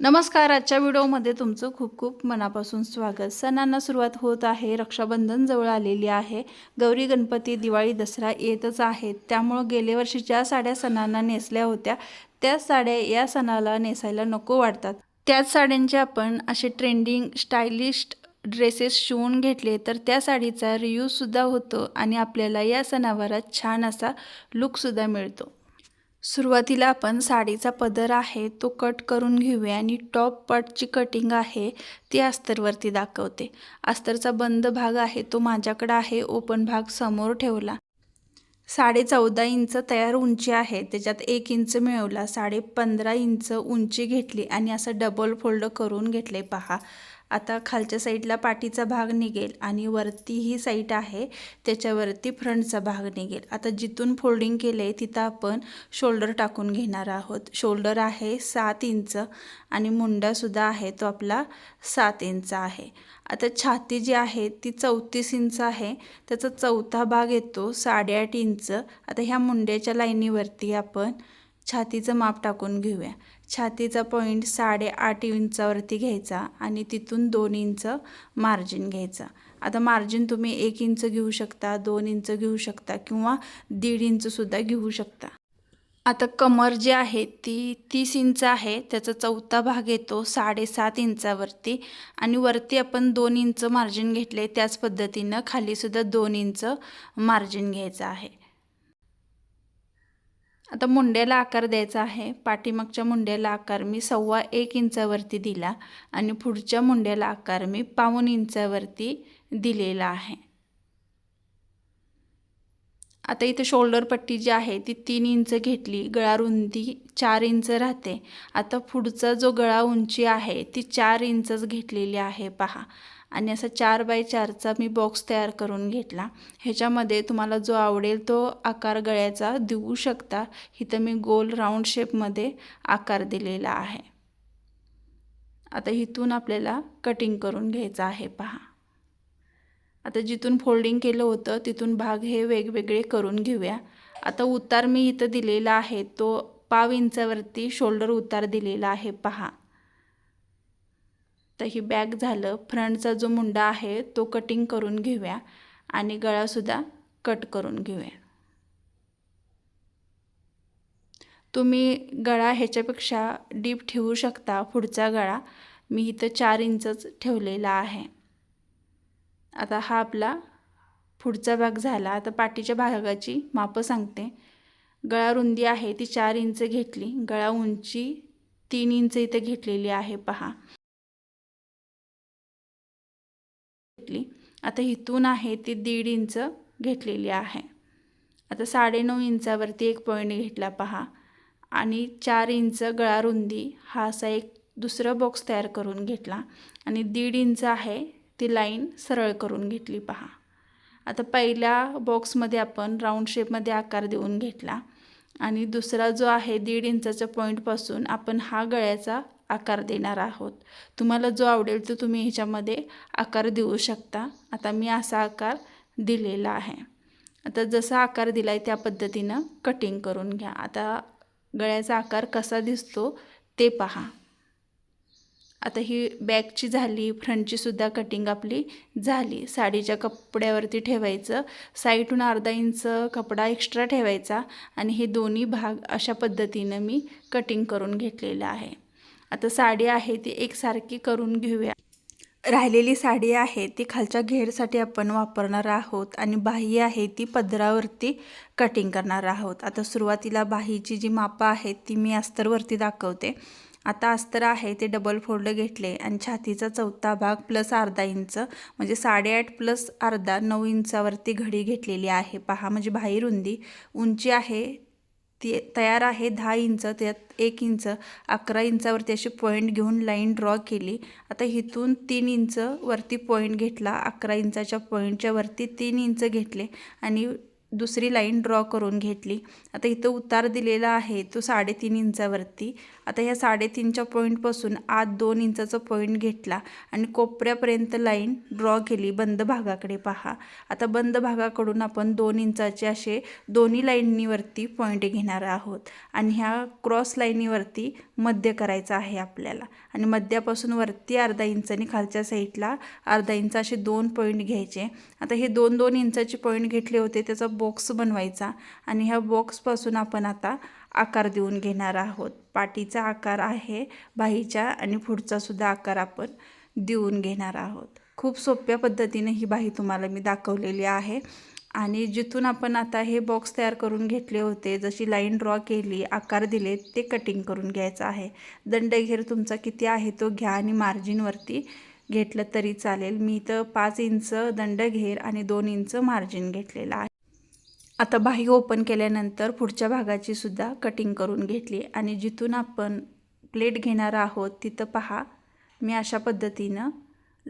नमस्कार आजच्या व्हिडिओमध्ये तुमचं खूप खूप मनापासून स्वागत. सणांना सुरुवात होत आहे रक्षाबंधन जवळ आलेली आहे. गौरी गणपती दिवाळी दसरा येतच आहेत. त्यामुळं गेल्या वर्षी ज्या साड्या सणांना नेसल्या होत्या त्याच साड्या या सणाला नेसायला नको वाटतात. त्याच साड्यांचे आपण असे ट्रेंडिंग स्टायलिस्ट ड्रेसेस शिवून घेतले तर त्या साडीचा रियूजसुद्धा होतो आणि आपल्याला या सणावारात छान असा लुकसुद्धा मिळतो. सुरुवातीला आपण साडीचा पदर आहे तो कट करून घेऊया आणि टॉप पटची कटिंग आहे ती अस्तरवरती दाखवते. अस्तरचा बंद भाग आहे तो माझ्याकडे आहे ओपन भाग समोर ठेवला. साडे चौदा इंच तयार उंची आहे त्याच्यात एक इंच मिळवला साडे पंधरा इंच उंची घेतली आणि असं डबल फोल्ड करून घेतले. पहा आता खालच्या साईडला पाठीचा भाग निघेल आणि वरती ही साईट आहे त्याच्यावरती फ्रंटचा भाग निघेल. आता जिथून फोल्डिंग केलं आहे तिथं आपण शोल्डर टाकून घेणार आहोत. शोल्डर आहे सात इंच आणि मुंडासुद्धा आहे तो आपला सात इंच आहे. आता छाती जी आहे ती चौतीस इंच आहे. त्याचा चौथा भाग येतो साडेआठ इंच. आता ह्या मुंड्याच्या लाईनीवरती आपण छातीचं माप टाकून घेऊया. छातीचा पॉईंट साडेआठ इंचावरती घ्यायचा आणि तिथून दोन इंच मार्जिन घ्यायचा. आता मार्जिन तुम्ही एक इंच घेऊ शकता दोन इंच घेऊ शकता किंवा दीड इंचसुद्धा घेऊ शकता. आता कमर जी आहे ती तीस इंच आहे त्याचा चौथा भाग येतो साडेसात इंचावरती आणि वरती आपण दोन इंच मार्जिन घेतले त्याच पद्धतीनं खालीसुद्धा दोन इंच मार्जिन घ्यायचं आहे. आता मुंड्याला आकार द्यायचा आहे. पाठीमागच्या मुंड्याला आकार मी सव्वा एक इंचावरती दिला आणि पुढच्या मुंड्याला आकार मी पाऊन इंचावरती दिलेला आहे. आता इथं शोल्डर पट्टी जी आहे ती तीन इंच घेतली. गळा रुंदी चार इंच राहते. आता पुढचा जो गळा उंची आहे ती चार इंचच घेतलेली आहे. पहा. आणि असा चार बाय चारचा मी बॉक्स तयार करून घेतला. ह्याच्यामध्ये तुम्हाला जो आवडेल तो आकार गळ्याचा देऊ शकता. इथं मी गोल राऊंड शेपमध्ये आकार दिलेला आहे. आता इथून आपल्याला कटिंग करून घ्यायचं आहे पहा. आता जिथून फोल्डिंग केलं होतं तिथून भाग हे वेगवेगळे करून घेऊया. आता उतार मी इथं दिलेला आहे तो पाव इंचावरती शोल्डर उतार दिलेला आहे पहा. तर ही बॅग झालं. फ्रंटचा जो मुंडा आहे तो कटिंग करून घेऊया आणि गळासुद्धा कट करून घेऊया. तुम्ही गळा ह्याच्यापेक्षा डीप ठेवू शकता पुढचा गळा. मी इथं चार इंचच ठेवलेला आहे. आता हा आपला पुढचा भाग झाला. आता पाठीच्या भागाची मापं सांगते. गळा रुंदी आहे ती चार इंच घेतली. गळा उंची तीन इंच इथे घेतलेली आहे पहा. घेतली. आता इथून आहे ती दीड इंच घेतलेली आहे. आता साडेनऊ इंचावरती एक पॉईंट घेतला पहा. आणि चार इंच गळा रुंदी हा असा एक दुसरं बॉक्स तयार करून घेतला. आणि दीड इंच आहे ती लाईन सरळ करून घेतली पहा. आता पहिल्या बॉक्समध्ये आपण राऊंड शेपमध्ये आकार देऊन घेतला. आणि दुसरा जो आहे दीड इंचाच्या पॉईंटपासून आपण हा गळ्याचा आकार देणार आहोत. तुम्हाला जो आवडेल तो तुम्ही ह्याच्यामध्ये आकार देऊ शकता. आता मी असा आकार दिलेला आहे. आता जसा आकार दिला आहे त्या पद्धतीनं कटिंग करून घ्या. आता गळ्याचा आकार कसा दिसतो ते पहा. आता ही बॅगची झाली फ्रंटची सुद्धा कटिंग आपली झाली. साडीच्या कपड्यावरती ठेवायचं साईडून अर्धा इंच कपडा एक्स्ट्रा ठेवायचा आणि हे दोन्ही भाग अशा पद्धतीनं मी कटिंग करून घेतलेलं आहे. आता साडी आहे ती एकसारखी करून घेऊया. राहिलेली साडी आहे ती खालच्या घेरसाठी आपण वापरणार आहोत आणि बाही आहे ती पदरावरती कटिंग करणार आहोत. आता सुरुवातीला बाहीची जी मापं आहेत ती मी अस्तरवरती दाखवते. आता अस्तर आहे ते डबल फोल्ड घेतले आणि छातीचा चौथा भाग प्लस अर्धा इंच म्हणजे साडेआठ प्लस अर्धा नऊ इंचावरती घडी घेतलेली आहे. पहा म्हणजे बाहेर रुंदी उंची आहे ती तयार आहे दहा इंच त्यात एक इंच अकरा इंचावरती अशी पॉईंट घेऊन लाईन ड्रॉ केली. आता इथून तीन इंच वरती पॉईंट घेतला अकरा इंचाच्या पॉईंटच्या वरती तीन इंच घेतले. आणि दुसरी लाईन ड्रॉ करून घेतली. आता इथं उतार दिलेला आहे तो साडेतीन इंचावरती. आता ह्या साडेतीनच्या पॉईंटपासून आत दोन इंचाचा पॉईंट घेतला आणि कोपऱ्यापर्यंत लाईन ड्रॉ केली बंद भागाकडे पहा. आता बंद भागाकडून आपण दोन इंचाचे असे दोन्ही लाईनीवरती पॉईंट घेणार आहोत. आणि ह्या क्रॉस लाईनीवरती मध्य करायचं आहे आपल्याला. आणि मध्यापासून वरती अर्धा इंच आणि खालच्या साईडला अर्धा इंच असे दोन पॉईंट घ्यायचे. आता हे दोन दोन इंचाचे पॉईंट घेतले होते त्याचा बॉक्स बनवायचा आणि ह्या बॉक्सपासून आपण आता आकार देऊन घेणार आहोत. पाठीचा आकार आहे बाहीच्या आणि पुढचासुद्धा आकार आपण देऊन घेणार आहोत. खूप सोप्या पद्धतीने ही बाही तुम्हाला मी दाखवलेली आहे. आणि जिथून आपण आता हे बॉक्स तयार करून घेतले होते जशी लाईन ड्रॉ केली आकार दिले ते कटिंग करून घ्यायचं आहे. दंडघेर तुमचा किती आहे तो घ्या आणि मार्जिनवरती घेतलं तरी चालेल. मी तर पाच इंच दंडघेर आणि दोन इंच मार्जिन घेतलेलं आहे. आता बाही ओपन केल्यानंतर पुढच्या भागाची सुद्धा कटिंग करून घेतली आणि जिथून आपण प्लेट घेणार आहोत तिथं पहा मी अशा पद्धतीनं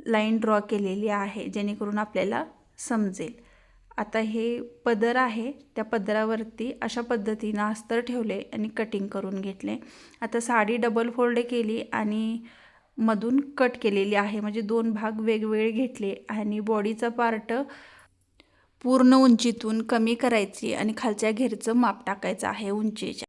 लाईन ड्रॉ केलेली आहे जेणेकरून आपल्याला समजेल. आता हे पदर आहे त्या पदरावरती अशा पद्धतीनं अस्तर ठेवले आणि कटिंग करून घेतले. आता साडी डबल फोल्ड केली आणि मधून कट केलेली आहे म्हणजे दोन भाग वेगवेगळे घेतले आणि बॉडीचा पार्ट पूर्ण उंचीतून कमी करायची आणि खालच्या घेरचं माप टाकायचं आहे उंचीच्या.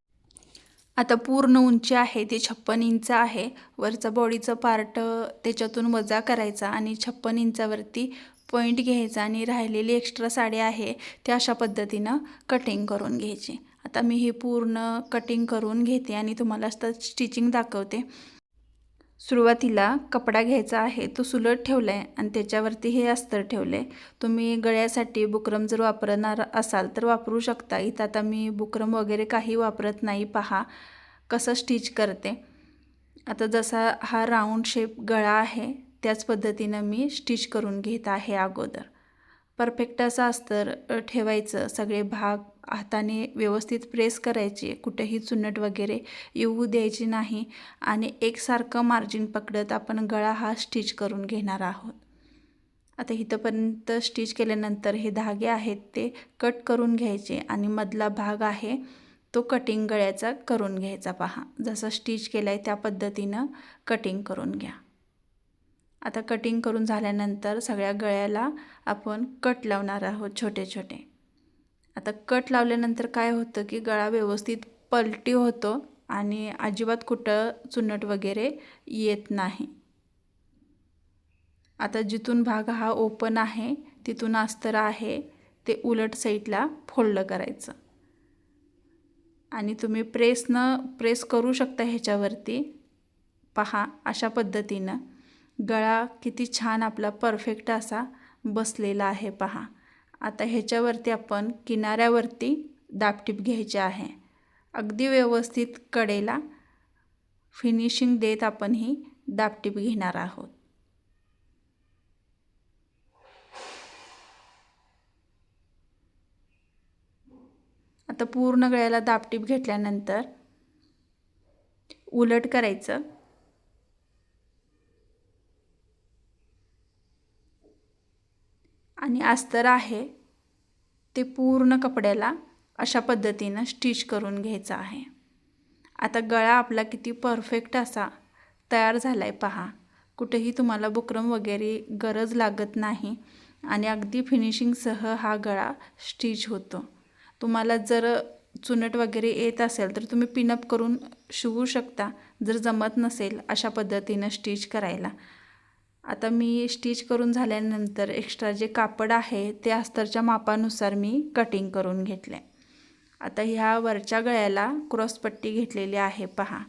आता पूर्ण उंची आहे ती छप्पन इंच आहे. वरचा बॉडीचं पार्ट त्याच्यातून वजा करायचा आणि छप्पन इंचावरती पॉईंट घ्यायचा आणि राहिलेली एक्स्ट्रा साडी आहे ती अशा पद्धतीनं कटिंग करून घ्यायची. आता मी ही पूर्ण कटिंग करून घेते आणि तुम्हाला असं स्टिचिंग दाखवते. सुरुवातीला कपडा घ्यायचा आहे तो सुलट ठेवला आहे आणि त्याच्यावरती हे अस्तर ठेवलं आहे तुम्ही गळ्यासाठी बुकरम जर वापरणार असाल तर वापरू शकता. इथं आता मी बुकरम वगैरे काही वापरत नाही. पहा कसं स्टिच करते. आता जसा हा राऊंड शेप गळा आहे त्याच पद्धतीनं मी स्टिच करून घेत आहे अगोदर. परफेक्ट असं अस्तर ठेवायचं. सगळे भाग हाताने व्यवस्थित प्रेस करायची कुठेही चुनट वगैरे येऊ द्यायची नाही आणि एकसारखं मार्जिन पकडत आपण गळा हा स्टिच करून घेणार आहोत. आता इथंपर्यंत स्टिच केल्यानंतर हे धागे आहेत ते कट करून घ्यायचे आणि मधला भाग आहे तो कटिंग गळ्याचा करून घ्यायचा पहा. जसं स्टिच केलं आहे त्या पद्धतीनं कटिंग करून घ्या. आता कटिंग करून झाल्यानंतर सगळ्या गळ्याला आपण कट लावणार आहोत छोटे छोटे आता कट लावल्यानंतर काय होतं की गळा व्यवस्थित पलटी होतो आणि अजिबात कुठं चुनट वगैरे येत नाही. आता जिथून भाग हा ओपन आहे तिथून अस्तर आहे ते उलट साईडला फोल्ड करायचं. आणि तुम्ही प्रेसनं प्रेस करू शकता ह्याच्यावरती. पहा अशा पद्धतीनं गळा किती छान आपला परफेक्ट असा बसलेला आहे पहा. आता ह्याच्यावरती आपण किनाऱ्यावरती दापटीप घ्यायचे आहे. अगदी व्यवस्थित कडेला फिनिशिंग देत आपण ही दापटीप घेणार आहोत. आता पूर्ण गळ्याला दापटीप घेतल्यानंतर उलट करायचं. आणि अस्तर आहे ते पूर्ण कपड्याला अशा पद्धतीनं स्टिच करून घ्यायचं आहे. आता गळा आपला किती परफेक्ट असा तयार झाला आहे पहा. कुठेही तुम्हाला बुकरम वगैरे गरज लागत नाही आणि अगदी फिनिशिंगसह हा गळा स्टिच होतो. तुम्हाला जर चुनट वगैरे येत असेल तर तुम्ही पिनअप करून शिवू शकता. जर जमत नसेल अशा पद्धतीनं स्टिच करायला. आता मी स्टिच करून झाल्यानंतर एक्स्ट्रा जे कापड आहे ते अस्तरच्या मापानुसार मी कटिंग करून घेतले आता ह्या वरच्या गळ्याला क्रॉसपट्टी घेतलेली आहे पहा.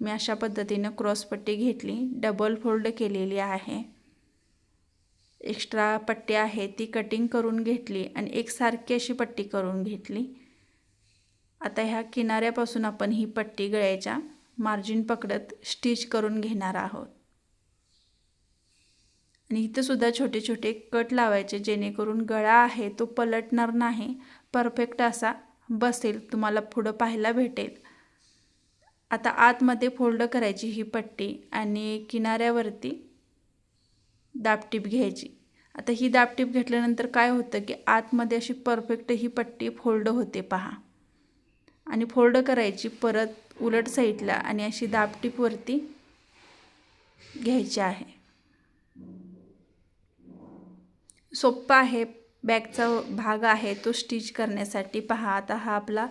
मी अशा पद्धतीनं क्रॉसपट्टी घेतली डबल फोल्ड केलेली आहे. एक्स्ट्रा पट्टी आहे ती कटिंग करून घेतली आणि एकसारखी अशी पट्टी करून घेतली. आता ह्या किनाऱ्यापासून आपण ही पट्टी गळ्याच्या मार्जिन पकडत स्टिच करून घेणार आहोत. आणि इथंसुद्धा छोटे छोटे कट लावायचे जेणेकरून गळा आहे तो पलटणार नाही. परफेक्ट असा बसेल तुम्हाला पुढं पाहायला भेटेल. आता आतमध्ये फोल्ड करायची ही पट्टी आणि किनाऱ्यावरती दापटीप घ्यायची. आता ही दापटीप घेतल्यानंतर काय होतं की आतमध्ये अशी परफेक्ट ही पट्टी फोल्ड होते पहा. आणि फोल्ड करायची परत उलट साईडला आणि अशी दापटीपवरती घ्यायची आहे. सोप्पा आहे. बॅगचा भाग आहे तो स्टिच करण्यासाठी. पहा आता हा आपला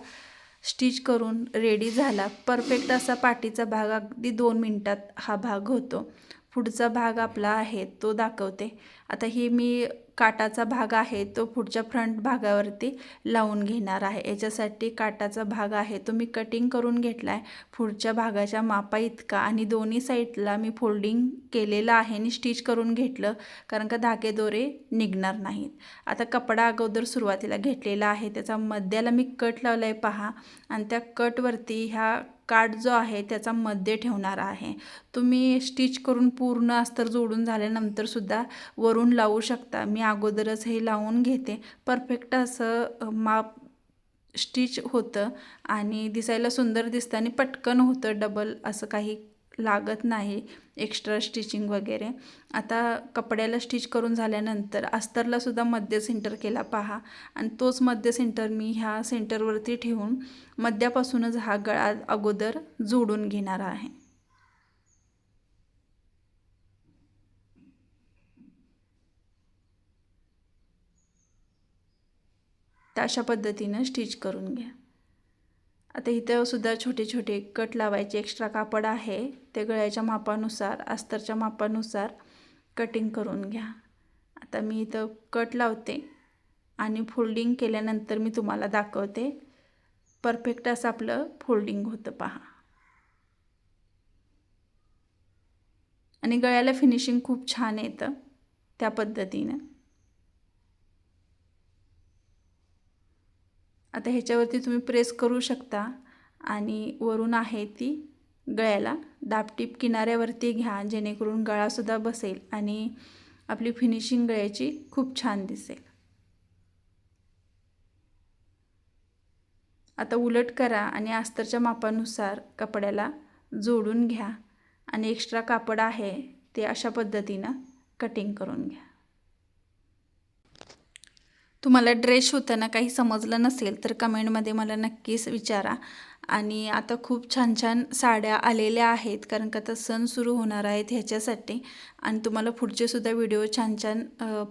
स्टिच करून रेडी झाला. परफेक्ट असा पाठीचा भाग अगदी दोन मिनटात हा भाग होतो. पुढचा भाग आपला आहे तो दाखवते. आता ही मी काटाचा भाग आहे तो पुढच्या फ्रंट भागावरती लावून घेणार आहे. याच्यासाठी काटाचा भाग आहे. तो मी कटिंग करून घेतला आहे पुढच्या भागाच्या मापा इतका आणि दोन्ही साईडला मी फोल्डिंग केलेलं आहे आणि स्टिच करून घेतलं कारण का धागे दोरे निघणार नाहीत. आता कपडा अगोदर सुरुवातीला घेतलेला आहे. त्याचा मध्याला मी कट लावला आहे पहा. आणि त्या कटवरती ह्या काठ जो आहे त्याचा मध्ये ठेवणार आहे. तुम्ही स्टिच करून पूर्ण अस्तर जोडून झाल्यानंतरसुद्धा वरून लावू शकता. मी अगोदरच हे लावून घेते. परफेक्ट असं माप स्टिच होतं आणि दिसायला सुंदर दिसतं आणि पटकन होतं डबल असं काही लागत नाही एक्स्ट्रा स्टिचिंग वगैरे. आता कपड्याला स्टिच करून झाल्यानंतर अस्तरलासुद्धा मध्य सेंटर केला पहा. आणि तोच मध्य सेंटर मी ह्या सेंटरवरती ठेवून मध्यापासूनच हा गळा अगोदर जोडून घेणार आहे. तशा अशा पद्धतीनं स्टिच करून घ्या. आता इथं सुद्धा छोटे छोटे कट लावायचे एक्स्ट्रा कापड आहे. ते गळ्याच्या मापानुसार अस्तरच्या मापानुसार कटिंग करून घ्या. आता मी इथं कट लावते आणि फोल्डिंग केल्यानंतर मी तुम्हाला दाखवते. परफेक्ट असं आपलं फोल्डिंग होतं पहा. आणि गळ्याला फिनिशिंग खूप छान येतं त्या पद्धतीनं. आता ह्याच्यावरती तुम्ही प्रेस करू शकता आणि वरून आहे ती गळ्याला. दापटीप किनाऱ्यावरती घ्या जेणेकरून गळासुद्धा बसेल आणि आपली फिनिशिंग गळ्याची खूप छान दिसेल. आता उलट करा आणि अस्तरच्या मापानुसार कपड्याला जोडून घ्या आणि एक्स्ट्रा कापड आहे ते अशा पद्धतीनं कटिंग करून घ्या. तुम्हाला ड्रेस होताना काही समजलं नसेल तर कमेंटमध्ये मला नक्कीच विचारा. आणि आता खूप छान छान साड्या आलेल्या आहेत कारण का आता सण सुरू होणार आहेत ह्याच्यासाठी. आणि तुम्हाला पुढचेसुद्धा व्हिडिओ छान छान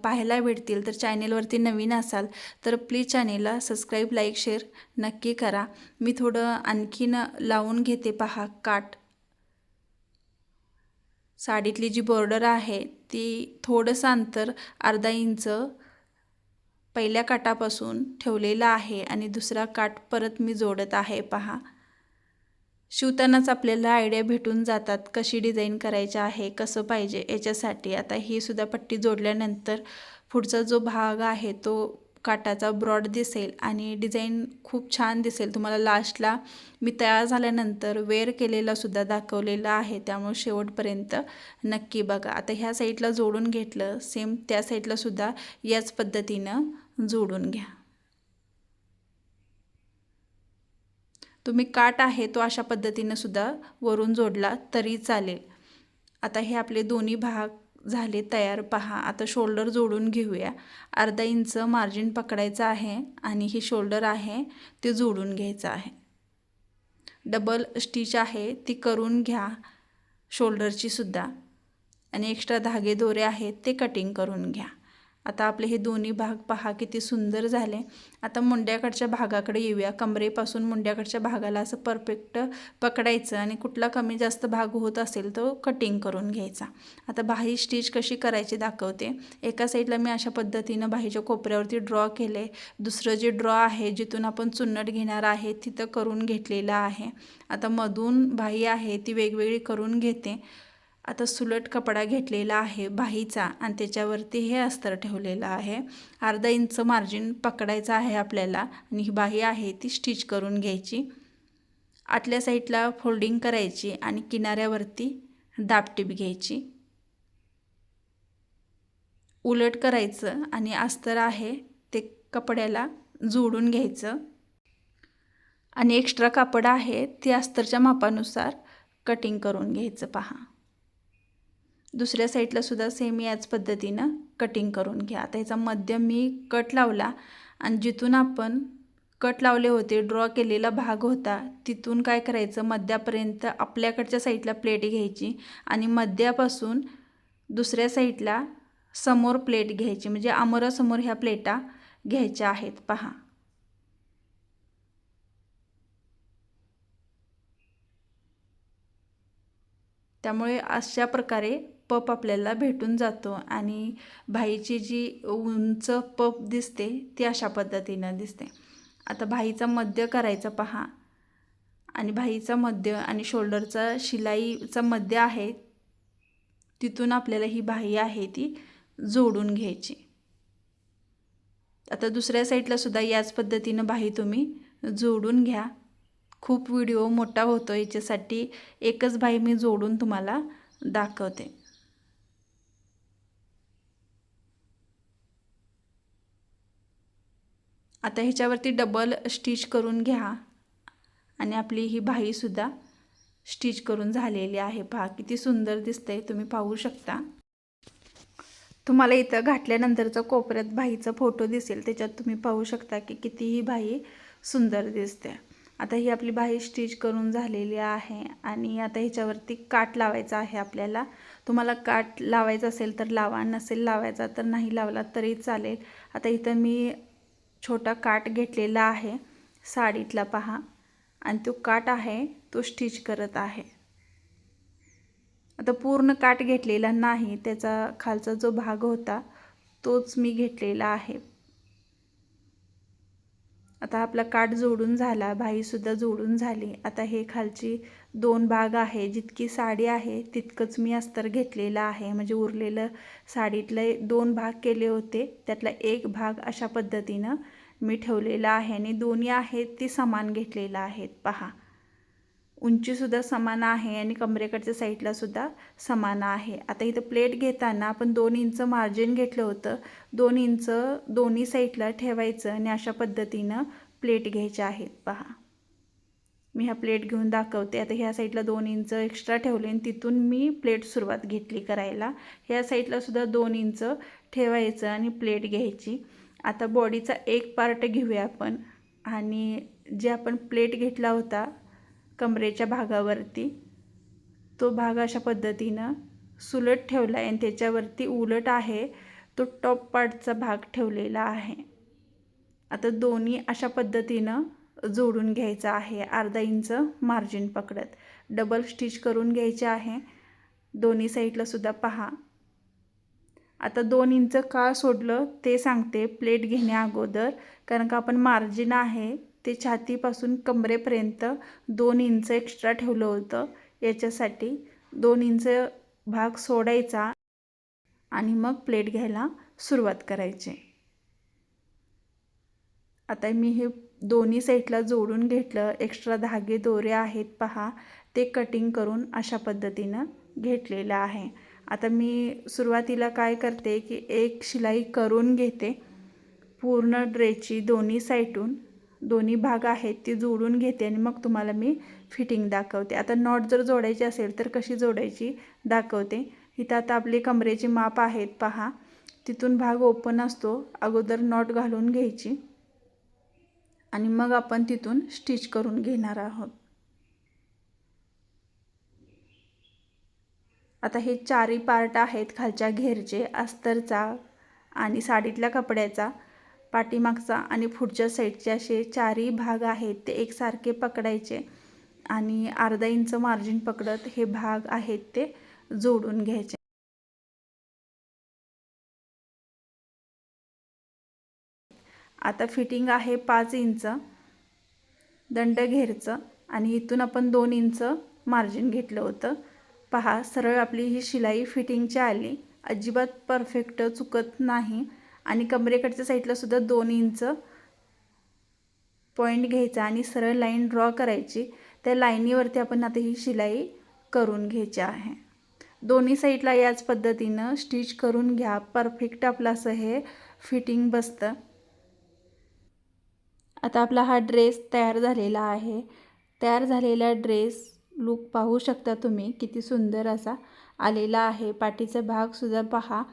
पाहायला भेटतील. तर चॅनेलवरती नवीन असाल तर प्लीज चॅनेलला सबस्क्राईब लाईक शेअर नक्की करा. मी थोडं आणखीन लावून घेते पहा काट. साडीतली जी बॉर्डर आहे ती थोडंसं अंतर अर्धा इंच पहिल्या काटापासून ठेवलेला आहे आणि दुसरा काठ परत मी जोडत आहे पहा. शिवतानाच आपल्याला आयडिया भेटून जातात कशी डिझाईन करायची आहे कसं पाहिजे याच्यासाठी. आता ही सुद्धा पट्टी जोडल्यानंतर पुढचा जो भाग आहे तो काटाचा ब्रॉड दिसेल आणि डिझाईन खूप छान दिसेल. तुम्हाला लास्टला मी तयार झाल्यानंतर वेअर केलेला सुद्धा दाखवलेला आहे त्यामुळे शेवटपर्यंत नक्की बघा. आता ह्या साईडला जोडून घेतलं सेम त्या साईडला सुद्धा याच पद्धतीनं जोडून घ्या. तुम्ही काट आहे तो अशा पद्धतीनं सुद्धा वरून जोडला तरी चालेल. आता हे आपले दोन्ही भाग झाले तयार पहा. आता शोल्डर जोडून घेऊया. अर्धा इंच मार्जिन पकडायचं आहे आणि ही शोल्डर आहे ते जोडून घ्यायचं आहे. डबल स्टिच आहे ती करून घ्या शोल्डरची सुद्धा. आणि एक्स्ट्रा धागे दोरे आहेत ते कटिंग करून घ्या. आता आपले हे दोन्ही भाग पहा किती सुंदर झाले. आता मुंड्याकडच्या भागाकडे येऊया. कमरेपासून मुंड्याकडच्या भागाला असं परफेक्ट पकडायचं आणि कुठला कमी जास्त भाग होत असेल तो कटिंग करून घ्यायचा. आता बाही स्टिच कशी करायची दाखवते. एका साईडला मी अशा पद्धतीनं बाहीच्या कोपऱ्यावरती ड्रॉ केले. दुसरं जे ड्रॉ आहे जिथून आपण चुन्नट घेणार आहे तिथं करून घेतलेलं आहे. आता मधून बाही आहे ती वेगवेगळी करून घेते. आता सुलट कपडा घेतलेला आहे बाहीचा आणि त्याच्यावरती हे अस्तर ठेवलेलं आहे. अर्धा इंच मार्जिन पकडायचं आहे आपल्याला आणि ही बाही आहे ती स्टिच करून घ्यायची. आतल्या साईडला फोल्डिंग करायची आणि किनाऱ्यावरती दापटीप घ्यायची. उलट करायचं आणि अस्तर आहे ते कपड्याला जोडून घ्यायचं. आणि एक्स्ट्रा कापड आहे ते अस्तरच्या मापानुसार कटिंग करून घ्यायचं पहा. दुसऱ्या साईडला सुद्धा सेम याच पद्धतीनं कटिंग करून घ्या. आता ह्याचा मध्य मी कट लावला आणि जिथून आपण कट लावले होते ड्रॉ केलेला भाग होता तिथून काय करायचं? मध्यापर्यंत आपल्याकडच्या साईडला प्लेट घ्यायची आणि मध्यापासून दुसऱ्या साईडला समोर प्लेट घ्यायची. म्हणजे आमोरासमोर ह्या प्लेटा घ्यायच्या आहेत. पहा. त्यामुळे अशा प्रकारे पप आपल्याला भेटून जातो आणि भाईची जी उंच पप दिसते ती अशा पद्धतीनं दिसते. आता भाईचा मध्य करायचा पहा. आणि भाईचा मध्य आणि शोल्डरचा शिलाईचा मध्य आहे तिथून आपल्याला ही बाही आहे ती जोडून घ्यायची. आता दुसऱ्या साईडला सुद्धा याच पद्धतीनं बाही तुम्ही जोडून घ्या. खूप व्हिडिओ मोठा होतो याच्यासाठी एकच बाई मी जोडून तुम्हाला दाखवते. आता ह्याच्यावरती डबल स्टिच करून घ्या. आणि आपली ही बाहीसुद्धा स्टिच करून झालेली आहे. पहा किती सुंदर दिसतंय तुम्ही पाहू शकता. तुम्हाला इथं घातल्यानंतरचा कोपऱ्यात बाईचा फोटो दिसेल. त्याच्यात तुम्ही पाहू शकता की किती ही बाई सुंदर दिसते आता ही आपली बाही स्टिच करून झालेली आहे. आणि आता ह्याच्यावरती काट लावायचा आहे आपल्याला. तुम्हाला काट लावायचा असेल तर लावा. नसेल लावायचा तर नाही लावला तरी चालेल. आता इथं मी छोटा काट घेतलेला आहे. साडीतला पहा. आणि तो काट आहे तो स्टिच करत आहे. आता पूर्ण काट घेतलेला नाही त्याचा खालचा जो भाग होता तोच मी घेतलेला आहे. आता आपला काठ जोडून झाला भाईसुद्धा जोडून झाली. आता हे खालची दोन भाग आहे जितकी साडी आहे तितकंच मी अस्तर घेतलेलं आहे. म्हणजे उरलेलं साडीतले दोन भाग केले होते त्यातला एक भाग अशा पद्धतीनं मी ठेवलेला आहे आणि दोन्ही आहेत ती समान घेतलेलं आहेत. पहा. उंचीसुद्धा समान आहे आणि कमरेकडच्या साईडलासुद्धा समान आहे. आता इथं प्लेट घेताना आपण दोन इंच मार्जिन घेतलं होतं. दोन इंच दोन्ही साईडला ठेवायचं आणि अशा पद्धतीनं प्लेट घ्यायच्या आहेत. पहा. मी ह्या प्लेट घेऊन दाखवते. आता ह्या साईडला दोन इंच एक्स्ट्रा ठेवले आणि तिथून मी प्लेट सुरुवात घेतली करायला. ह्या साईडलासुद्धा दोन इंच ठेवायचं आणि प्लेट घ्यायची. आता बॉडीचा एक पार्ट घेऊया आपण. आणि जे आपण प्लेट घेतला होता कमरेच्या भागावरती तो भाग अशा पद्धतीनं सुलट ठेवला आहे. आणि त्याच्यावरती उलट आहे तो टॉप पार्टचा भाग ठेवलेला आहे. आता दोन्ही अशा पद्धतीनं जोडून घ्यायचा आहे. अर्धा इंच मार्जिन पकडत. डबल स्टिच करून घ्यायचे आहे. दोन्ही साईडलासुद्धा पहा. आता दोन इंच का सोडलं ते सांगते प्लेट घेण्या अगोदर. कारण का आपण मार्जिन आहे ते छातीपासून कमरेपर्यंत दोन इंच एक्स्ट्रा ठेवलं होतं. याच्यासाठी दोन इंच भाग सोडायचा आणि मग प्लेट घ्यायला सुरुवात करायची. आता मी हे दोन्ही साईडला जोडून घेतलं. एक्स्ट्रा धागे दोरे आहेत पहा. ते कटिंग करून अशा पद्धतीनं घेतलेलं आहे. आता मी सुरुवातीला काय करते की एक शिलाई करून घेते. पूर्ण ड्रेसची दोन्ही साईटून दोन्ही भाग आहेत ती जोडून घेते आणि मग तुम्हाला मी फिटिंग दाखवते. आता नॉट जर जोडायची असेल तर कशी जोडायची दाखवते. इथं आता आपली कमरेची माप आहेत पहा. तिथून भाग ओपन असतो अगोदर नॉट घालून घ्यायची. आणि मग आपण तिथून स्टिच करून घेणार आहोत. आता हे चारही पार्ट आहेत खालच्या घेरचे अस्तरचा आणि साडीतल्या कपड्याचा पाठीमागचा आणि पुढच्या साईडचे असे चारही भाग आहेत. ते एकसारखे पकडायचे आणि अर्धा इंच मार्जिन पकडत हे भाग आहेत ते जोडून घ्यायचे. आता फिटिंग आहे पाच इंच दंड घेरचं आणि इथून आपण दोन इंच मार्जिन घेतलं होतं. पहा सरळ आपली ही शिलाई फिटिंगची आली. अजिबात परफेक्ट चुकत नाही. आणि कमरेकडच्या साईडला सुद्धा दोन इंच पॉईंट घ्यायचा आणि सरळ लाईन ड्रॉ करायची. त्या लाईनीवरती आपण आता ही शिलाई करून घ्यायची आहे. दोन्ही साईडला याच पद्धतीनं स्टिच करून घ्या. परफेक्ट आपलं असं हे फिटिंग बसतं. आता आपला हा ड्रेस तयार झालेला आहे. तयार झालेला ड्रेस लूक पाहू शकता तुम्ही. किती सुंदर असा आलेला आहे. पाठीचा भागसुद्धा पहा.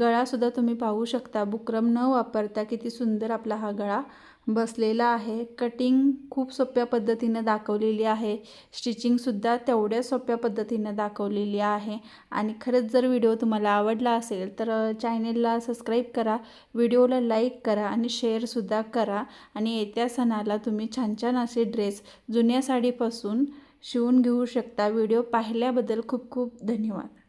गळासुद्धा तुम्ही पाहू शकता. बुकरम न वापरता किती सुंदर आपला हा गळा बसलेला आहे. कटिंग खूप सोप्या पद्धतीनं दाखवलेली आहे. स्टिचिंगसुद्धा तेवढ्या सोप्या पद्धतीनं दाखवलेली आहे. आणि खरंच जर व्हिडिओ तुम्हाला आवडला असेल तर चॅनेलला सबस्क्राईब करा. व्हिडिओला लाईक करा आणि शेअरसुद्धा करा. आणि येत्या सणाला तुम्ही छान छान असे ड्रेस जुन्या साडीपासून शिवून घेऊ शकता. व्हिडिओ पाहिल्याबद्दल खूप खूप धन्यवाद.